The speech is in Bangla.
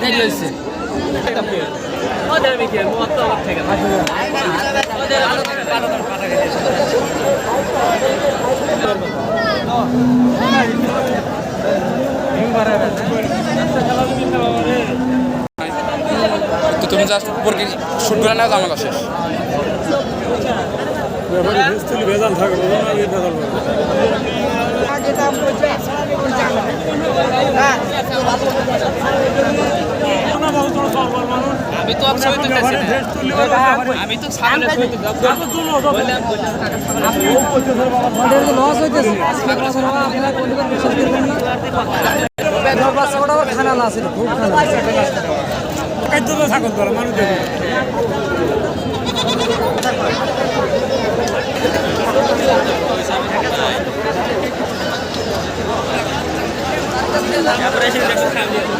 দেরি হয়েছে তো তুমি জাস্ট উপরকে শুট করে নাও জামালা শেষ। ভেজাল থাকে ভেজাল আমি তো ছবি তুলতেছি না। আমি তো ছাগলের তুলতে লস হইতেছে খানা না আছে খুব খানা ছাগল ধরা মানুষ